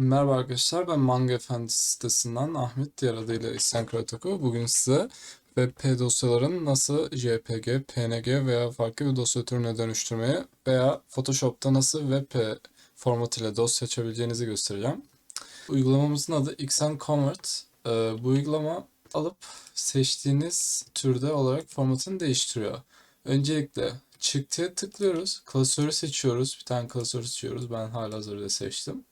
Merhaba arkadaşlar, ben Manga Efendi sitesinden Ahmet, diğer adıyla İsyan Karatoku. Bugün size WebP dosyaların nasıl JPG, PNG veya farklı bir dosya türüne dönüştürmeyi veya Photoshop'ta nasıl WebP formatıyla dosya açabileceğinizi göstereceğim. Uygulamamızın adı XN Convert. Ee, bu uygulama alıp seçtiğiniz türde olarak formatını değiştiriyor. Öncelikle çıktıya tıklıyoruz, klasörü seçiyoruz. Bir tane klasör seçiyoruz. Ben halihazırda seçtim.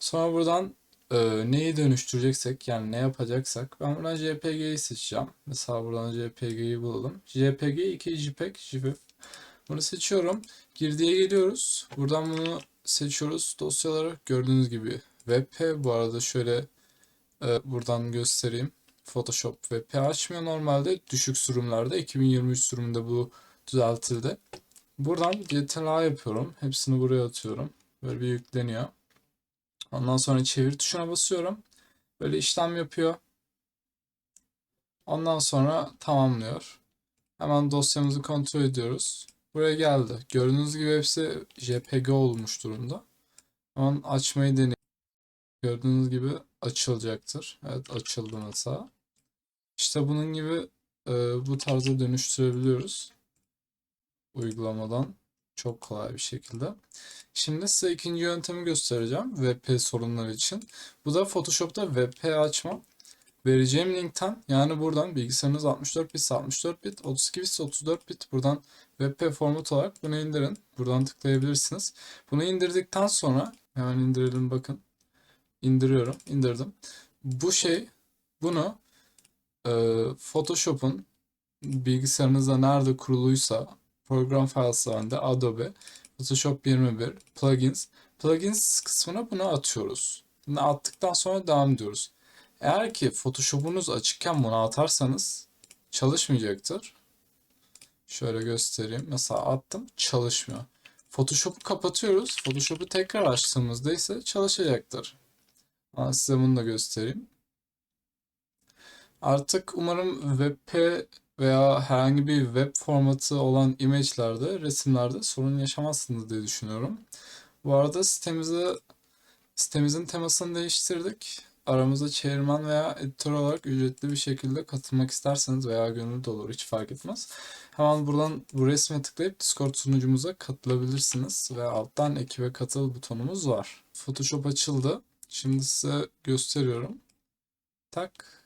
Sonra buradan e, neyi dönüştüreceksek yani ne yapacaksak ben buradan JPG'yi seçeceğim. Mesela buradan JPG'yi bulalım. JPG 2 JPEG, JPEG. Bunu seçiyorum. Girdiye geliyoruz. Buradan bunu seçiyoruz. Dosyaları gördüğünüz gibi WebP bu arada şöyle e, buradan göstereyim. Photoshop WebP açmıyor normalde. Düşük sürümlerde 2023 sürümünde bu düzeltildi. Buradan GTLA yapıyorum. Hepsini buraya atıyorum. Böyle bir yükleniyor. Ondan sonra çevir tuşuna basıyorum. Böyle işlem yapıyor. Ondan sonra tamamlıyor. Hemen dosyamızı kontrol ediyoruz. Buraya geldi. Gördüğünüz gibi hepsi JPG olmuş durumda. Hemen açmayı deneyelim. Gördüğünüz gibi açılacaktır. Evet açıldı mesela. İşte bunun gibi e, bu tarza dönüştürebiliyoruz. Uygulamadan. Çok kolay bir şekilde. Şimdi size ikinci yöntemi göstereceğim WebP sorunları için. Bu da Photoshop'ta WebP açma. Vereceğim linkten yani buradan bilgisayarınız 64 bit 64 bit 32 bit 34 bit buradan WebP format olarak bunu indirin. Buradan tıklayabilirsiniz. Bunu indirdikten sonra hemen indirelim bakın. İndiriyorum. indirdim. Bu şey bunu e, Photoshop'un bilgisayarınızda nerede kuruluysa program failslarında Adobe, Photoshop 21, plugins. Plugins kısmına bunu atıyoruz. Bunu attıktan sonra devam ediyoruz. Eğer ki Photoshop'unuz açıkken bunu atarsanız çalışmayacaktır. Şöyle göstereyim. Mesela attım çalışmıyor. Photoshop'u kapatıyoruz. Photoshop'u tekrar açtığımızda ise çalışacaktır. Ben size bunu da göstereyim. Artık umarım WebP veya herhangi bir web formatı olan image'lerde, resimlerde sorun yaşamazsınız diye düşünüyorum. Bu arada sitemizi, sitemizin temasını değiştirdik. Aramızda çevirmen veya editör olarak ücretli bir şekilde katılmak isterseniz veya gönüllü de olur hiç fark etmez. Hemen buradan bu resme tıklayıp Discord sunucumuza katılabilirsiniz ve alttan ekibe katıl butonumuz var. Photoshop açıldı. Şimdi size gösteriyorum. Tak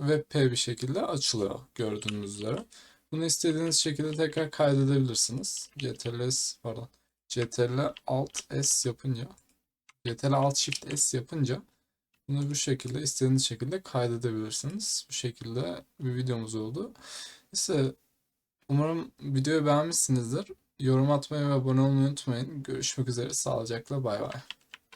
WebP bir şekilde açılıyor gördüğünüz üzere. Bunu istediğiniz şekilde tekrar kaydedebilirsiniz. CTRL pardon. CTRL Alt S yapınca CTRL Alt Shift S yapınca bunu bu şekilde istediğiniz şekilde kaydedebilirsiniz. Bu şekilde bir videomuz oldu. İşte umarım videoyu beğenmişsinizdir. Yorum atmayı ve abone olmayı unutmayın. Görüşmek üzere. Sağlıcakla bay bay.